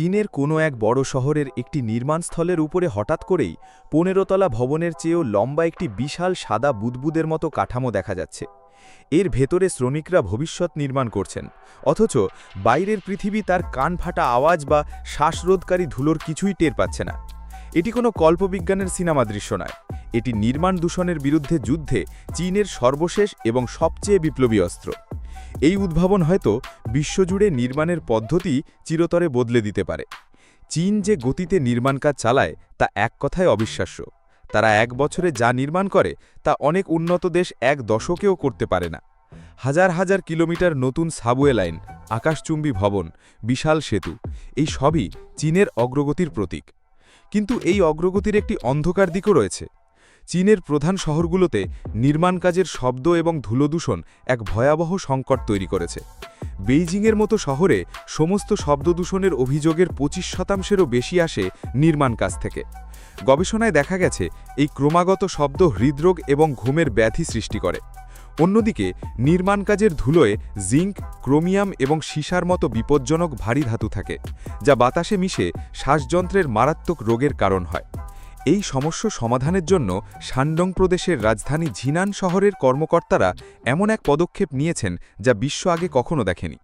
চীনের কোনো এক বড় শহরের একটি নির্মাণস্থলের উপরে হঠাৎ করেই পনেরোতলা ভবনের চেয়েও লম্বা একটি বিশাল সাদা বুদবুদের মতো কাঠামো দেখা যাচ্ছে। এর ভেতরে শ্রমিকরা ভবিষ্যৎ নির্মাণ করছেন, অথচ বাইরের পৃথিবী তার কান ফাটা আওয়াজ বা শ্বাসরোধকারী ধুলোর কিছুই টের পাচ্ছে না। এটি কোনো কল্পবিজ্ঞানের সিনেমা দৃশ্য নয়, এটি নির্মাণ দূষণের বিরুদ্ধে যুদ্ধে চীনের সর্বশেষ এবং সবচেয়ে বিপ্লবী অস্ত্র। এই উদ্ভাবন হয়তো বিশ্বজুড়ে নির্মাণের পদ্ধতি চিরতরে বদলে দিতে পারে। চীন যে গতিতে নির্মাণ কাজ চালায় তা এক কথায় অবিশ্বাস্য। তারা এক বছরে যা নির্মাণ করে, তা অনেক উন্নত দেশ এক দশকেও করতে পারে না। হাজার হাজার কিলোমিটার নতুন সাবওয়ে লাইন, আকাশচুম্বী ভবন, বিশাল সেতু, এই সবই চীনের অগ্রগতির প্রতীক। কিন্তু এই অগ্রগতির একটি অন্ধকার দিকও রয়েছে। চীনের প্রধান শহরগুলোতে নির্মাণ কাজের শব্দ এবং ধুলোদূষণ এক ভয়াবহ সংকট তৈরি করেছে। বেইজিংয়ের মতো শহরে সমস্ত শব্দদূষণের অভিযোগের পঁচিশ শতাংশেরও বেশি আসে নির্মাণ কাজ থেকে। গবেষণায় দেখা গেছে, এই ক্রমাগত শব্দ হৃদরোগ এবং ঘুমের ব্যাধি সৃষ্টি করে। অন্যদিকে, নির্মাণ কাজের ধুলোয় জিঙ্ক, ক্রোমিয়াম এবং সীসার মতো বিপজ্জনক ভারী ধাতু থাকে, যা বাতাসে মিশে শ্বাসযন্ত্রের মারাত্মক রোগের কারণ হয়। এই সমস্যা সমাধানের জন্য শানডং প্রদেশের রাজধানী ঝিনান শহরের কর্মকর্তারা এমন এক পদক্ষেপ নিয়েছেন যা বিশ্ব আগে কখনো দেখেনি।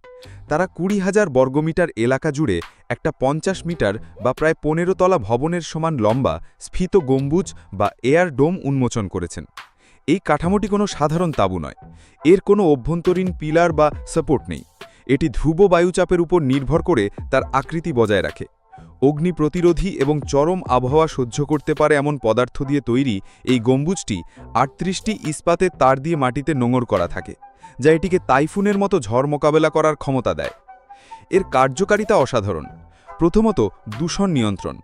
তারা কুড়ি হাজার বর্গমিটার এলাকা জুড়ে একটা পঞ্চাশ মিটার বা প্রায় পনেরো তলা ভবনের সমান লম্বা, স্ফীত গম্বুজ বা এয়ার ডোম উন্মোচন করেছেন। এই কাঠামোটি কোনো সাধারণ তাঁবু নয়। এর কোনো অভ্যন্তরীণ পিলার বা সাপোর্ট নেই। এটি ধ্রুব বায়ুচাপের উপর নির্ভর করে তার আকৃতি বজায় রাখে। অগ্নি প্রতিরোধী এবং চরম আবহাওয়া সহ্য করতে পারে এমন পদার্থ দিয়ে তৈরি এই গম্বুজটি আটত্রিশটি ইস্পাতের তার দিয়ে মাটিতে নোঙর করা থাকে, যা এটিকে তাইফুনের মতো ঝড় মোকাবেলা করার ক্ষমতা দেয়। এর কার্যকারিতা অসাধারণ। প্রথমত দূষণ নিয়ন্ত্রণ।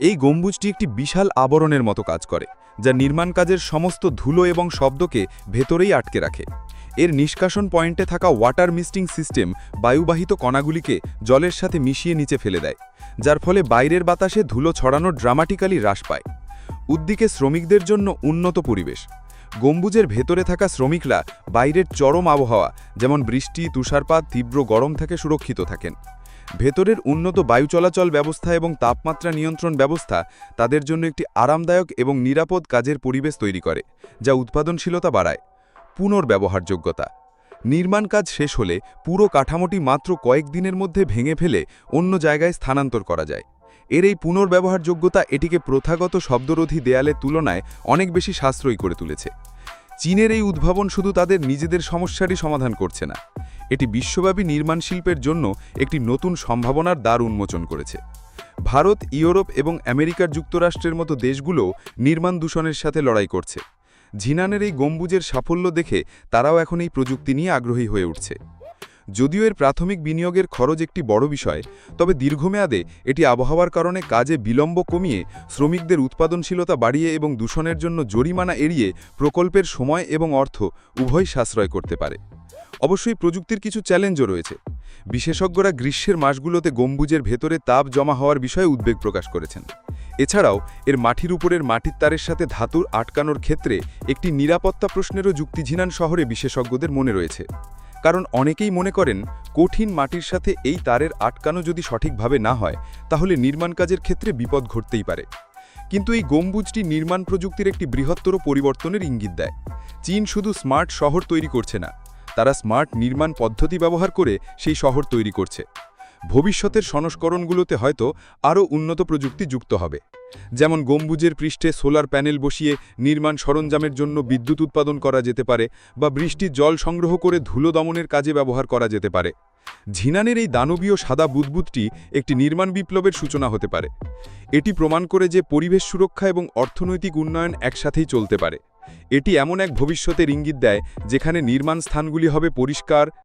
এই গম্বুজটি একটি বিশাল আবরণের মতো কাজ করে, যা নির্মাণ কাজের সমস্ত ধুলো এবং শব্দকে ভেতরেই আটকে রাখে। এর নিষ্কাশন পয়েন্টে থাকা ওয়াটার মিস্টিং সিস্টেম বায়ুবাহিত কণাগুলিকে জলের সাথে মিশিয়ে নিচে ফেলে দেয়, যার ফলে বাইরের বাতাসে ধুলো ছড়ানোর ড্রামাটিক্যালি হ্রাস পায়। উদ্দিকে শ্রমিকদের জন্য উন্নত পরিবেশ। গম্বুজের ভেতরে থাকা শ্রমিকরা বাইরের চরম আবহাওয়া, যেমন বৃষ্টি, তুষারপাত, তীব্র গরম থেকে সুরক্ষিত থাকেন। ভেতরের উন্নত বায়ু চলাচল ব্যবস্থা এবং তাপমাত্রা নিয়ন্ত্রণ ব্যবস্থা তাদের জন্য একটি আরামদায়ক এবং নিরাপদ কাজের পরিবেশ তৈরি করে, যা উৎপাদনশীলতা বাড়ায়। পুনর্ব্যবহারযোগ্যতা। নির্মাণ কাজ শেষ হলে পুরো কাঠামোটি মাত্র কয়েক দিনের মধ্যে ভেঙে ফেলে অন্য জায়গায় স্থানান্তর করা যায়। এর এই পুনর্ব্যবহারযোগ্যতা এটিকে প্রথাগত শব্দরোধী দেয়ালের তুলনায় অনেক বেশি সাশ্রয়ী করে তুলেছে। চীনের এই উদ্ভাবন শুধু তাদের নিজেদের সমস্যারই সমাধান করছে না। এটি বিশ্বব্যাপী নির্মাণ শিল্পের জন্য একটি নতুন সম্ভাবনার দ্বার উন্মোচন করেছে। ভারত, ইউরোপ এবং আমেরিকার যুক্তরাষ্ট্রের মতো দেশগুলো নির্মাণ দূষণের সাথে লড়াই করছে। ঝিনানের এই গম্বুজের সাফল্য দেখে তারাও এখন এই প্রযুক্তি নিয়ে আগ্রহী হয়ে উঠছে। যদিও এর প্রাথমিক বিনিয়োগের খরচ একটি বড় বিষয়, তবে দীর্ঘমেয়াদে এটি আবহাওয়ার কারণে কাজে বিলম্ব কমিয়ে শ্রমিকদের উৎপাদনশীলতা বাড়িয়ে এবং দূষণের জন্য জরিমানা এড়িয়ে প্রকল্পের সময় এবং অর্থ উভয় সাশ্রয় করতে পারে। অবশ্যই প্রযুক্তির কিছু চ্যালেঞ্জও রয়েছে। বিশেষজ্ঞরা গ্রীষ্মের মাসগুলোতে গম্বুজের ভেতরে তাপ জমা হওয়ার বিষয়ে উদ্বেগ প্রকাশ করেছেন। এছাড়াও, এর মাটির উপরের মাটির তারের সাথে ধাতুর আটকানোর ক্ষেত্রে একটি নিরাপত্তা প্রশ্নেরও যুক্তিঝিনান শহরে বিশেষজ্ঞদের মনে রয়েছে। কারণ অনেকেই মনে করেন, কঠিন মাটির সাথে এই তারের আটকানো যদি সঠিকভাবে না হয়, তাহলে নির্মাণ কাজের ক্ষেত্রে বিপদ ঘটতেই পারে। কিন্তু এই গম্বুজটি নির্মাণ প্রযুক্তির একটি বৃহত্তর পরিবর্তনের ইঙ্গিত দেয়। চীন শুধু স্মার্ট শহর তৈরি করছে না, তারা স্মার্ট নির্মাণ পদ্ধতি ব্যবহার করে সেই শহর তৈরি করছে। ভবিষ্যতের সংস্করণগুলোতে হয়তো আরও উন্নত প্রযুক্তি যুক্ত হবে। যেমন গম্বুজের পৃষ্ঠে সোলার প্যানেল বসিয়ে নির্মাণ সরঞ্জামের জন্য বিদ্যুৎ উৎপাদন করা যেতে পারে বা বৃষ্টির জল সংগ্রহ করে ধুলো দমনের কাজে ব্যবহার করা যেতে পারে। ঝিনানের এই দানবীয় সাদা বুদবুদটি একটি নির্মাণ বিপ্লবের সূচনা হতে পারে। এটি প্রমাণ করে যে পরিবেশ সুরক্ষা এবং অর্থনৈতিক উন্নয়ন একসাথেই চলতে পারে। এটি এমন এক ভবিষ্যতের ইঙ্গিত দেয় যেখানে নির্মাণ স্থানগুলি হবে পরিষ্কার